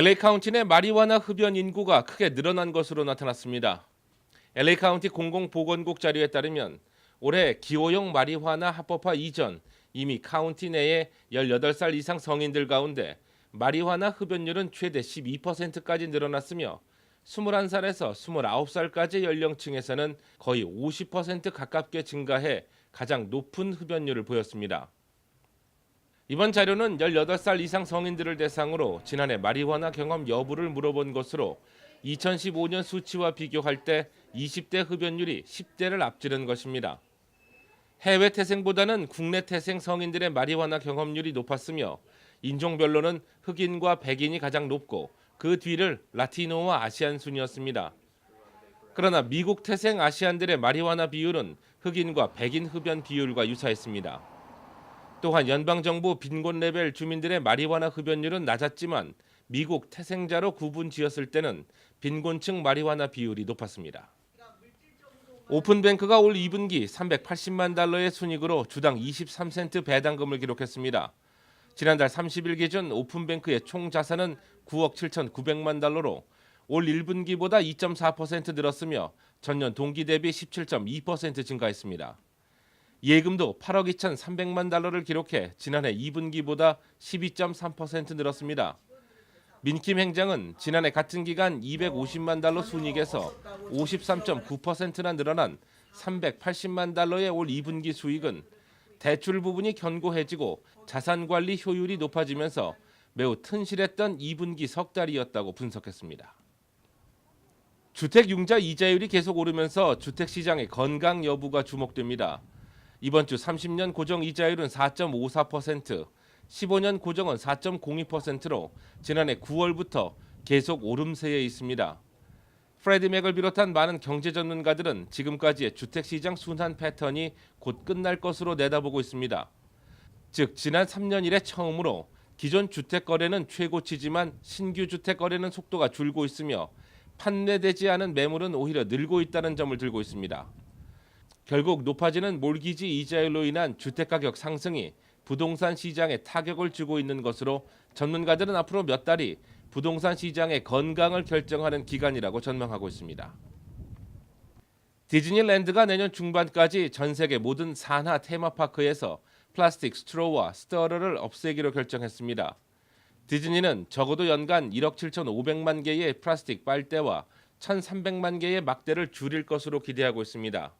LA 카운티 내 마리화나 흡연 인구가 크게 늘어난 것으로 나타났습니다. LA 카운티 공공보건국 자료에 따르면 올해 기호용 마리화나 합법화 이전 이미 카운티 내에 18살 이상 성인들 가운데 마리화나 흡연율은 최대 12%까지 늘어났으며 21살에서 29살까지 연령층에서는 거의 50% 가깝게 증가해 가장 높은 흡연율을 보였습니다. 이번 자료는 18살 이상 성인들을 대상으로 지난해 마리화나 경험 여부를 물어본 것으로 2015년 수치와 비교할 때 20대 흡연율이 10대를 앞지른 것입니다. 해외 태생보다는 국내 태생 성인들의 마리화나 경험률이 높았으며 인종별로는 흑인과 백인이 가장 높고 그 뒤를 라티노와 아시안 순이었습니다. 그러나 미국 태생 아시안들의 마리화나 비율은 흑인과 백인 흡연 비율과 유사했습니다. 또한 연방 정부 빈곤 레벨 주민들의 마리화나 흡연율은 낮았지만 미국 태생자로 구분 지었을 때는 빈곤층 마리화나 비율이 높았습니다. 오픈뱅크가 올 2분기 380만 달러의 순이익으로 주당 23센트 배당금을 기록했습니다. 지난달 30일 기준 오픈뱅크의 총 자산은 9억 7,900만 달러로 올 1분기보다 2.4% 늘었으며 전년 동기 대비 17.2% 증가했습니다. 예금도 8억 2,300만 달러를 기록해 지난해 2분기보다 12.3% 늘었습니다. 민킴 행장은 지난해 같은 기간 250만 달러 순이익에서 53.9%나 늘어난 380만 달러의 올 2분기 수익은 대출 부분이 견고해지고 자산 관리 효율이 높아지면서 매우 튼실했던 2분기 석 달이었다고 분석했습니다. 주택 융자 이자율이 계속 오르면서 주택 시장의 건강 여부가 주목됩니다. 이번 주 30년 고정 이자율은 4.54%, 15년 고정은 4.02%로 지난해 9월부터 계속 오름세에 있습니다. 프레디 맥을 비롯한 많은 경제 전문가들은 지금까지의 주택 시장 순환 패턴이 곧 끝날 것으로 내다보고 있습니다. 즉 지난 3년 이래 처음으로 기존 주택 거래는 최고치지만 신규 주택 거래는 속도가 줄고 있으며 판매되지 않은 매물은 오히려 늘고 있다는 점을 들고 있습니다. 결국 높아지는 몰기지 이자율로 인한 주택 가격 상승이 부동산 시장에 타격을 주고 있는 것으로 전문가들은 앞으로 몇 달이 부동산 시장의 건강을 결정하는 기간이라고 전망하고 있습니다. 디즈니랜드가 내년 중반까지 전 세계 모든 산하 테마파크에서 플라스틱 스트로우와 스터러를 없애기로 결정했습니다. 디즈니는 적어도 연간 1억 7,500만 개의 플라스틱 빨대와 1,300만 개의 막대를 줄일 것으로 기대하고 있습니다.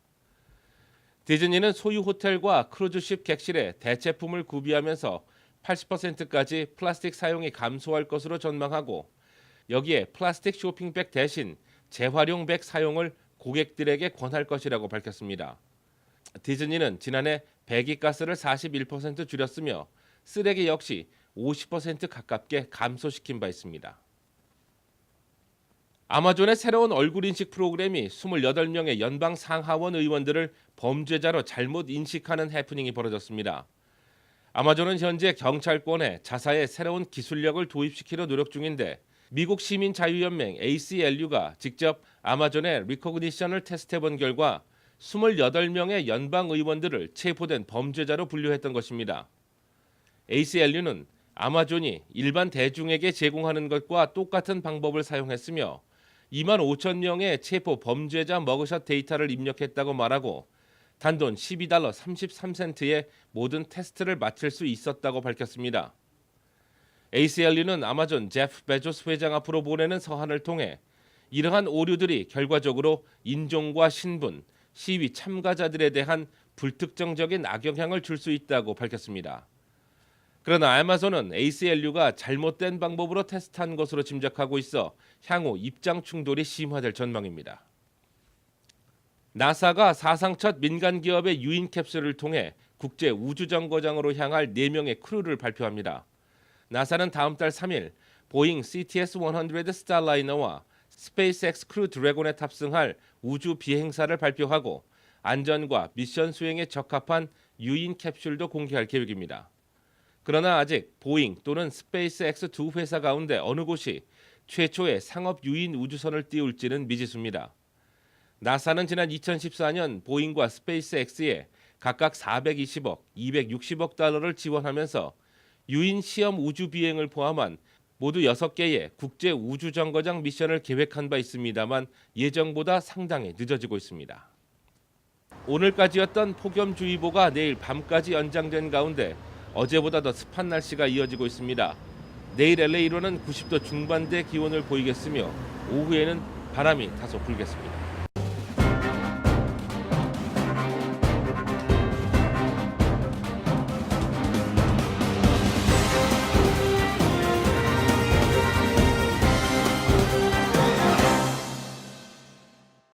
디즈니는 소유 호텔과 크루즈십 객실에 대체품을 구비하면서 80%까지 플라스틱 사용이 감소할 것으로 전망하고 여기에 플라스틱 쇼핑백 대신 재활용 백 사용을 고객들에게 권할 것이라고 밝혔습니다. 디즈니는 지난해 배기가스를 41% 줄였으며 쓰레기 역시 50% 가깝게 감소시킨 바 있습니다. 아마존의 새로운 얼굴 인식 프로그램이 28명의 연방 상하원 의원들을 범죄자로 잘못 인식하는 해프닝이 벌어졌습니다. 아마존은 현재 경찰권에 자사의 새로운 기술력을 도입시키려 노력 중인데 미국 시민 자유연맹 ACLU가 직접 아마존의 리코그니션을 테스트해 본 결과 28명의 연방 의원들을 체포된 범죄자로 분류했던 것입니다. ACLU는 아마존이 일반 대중에게 제공하는 것과 똑같은 방법을 사용했으며 2만 5천 명의 체포 범죄자 머그샷 데이터를 입력했다고 말하고 단돈 12달러 33센트의 모든 테스트를 마칠 수 있었다고 밝혔습니다. ACLU는 아마존 제프 베조스 회장 앞으로 보내는 서한을 통해 이러한 오류들이 결과적으로 인종과 신분, 시위 참가자들에 대한 불특정적인 악영향을 줄 수 있다고 밝혔습니다. 그러나 아마존은 ACLU가 잘못된 방법으로 테스트한 것으로 짐작하고 있어 향후 입장 충돌이 심화될 전망입니다. 나사가 사상 첫 민간 기업의 유인 캡슐을 통해 국제 우주 정거장으로 향할 4명의 크루를 발표합니다. 나사는 다음 달 3일 보잉 CTS-100 스타라이너와 스페이스X 크루 드래곤에 탑승할 우주 비행사를 발표하고 안전과 미션 수행에 적합한 유인 캡슐도 공개할 계획입니다. 그러나 아직 보잉 또는 스페이스X 두 회사 가운데 어느 곳이 최초의 상업 유인 우주선을 띄울지는 미지수입니다. 나사는 지난 2014년 보잉과 스페이스X에 각각 420억, 260억 달러를 지원하면서 유인 시험 우주 비행을 포함한 모두 6개의 국제 우주 정거장 미션을 계획한 바 있습니다만 예정보다 상당히 늦어지고 있습니다. 오늘까지였던 폭염주의보가 내일 밤까지 연장된 가운데 어제보다 더 습한 날씨가 이어지고 있습니다. 내일 LA로는 90도 중반대 기온을 보이겠으며 오후에는 바람이 다소 불겠습니다.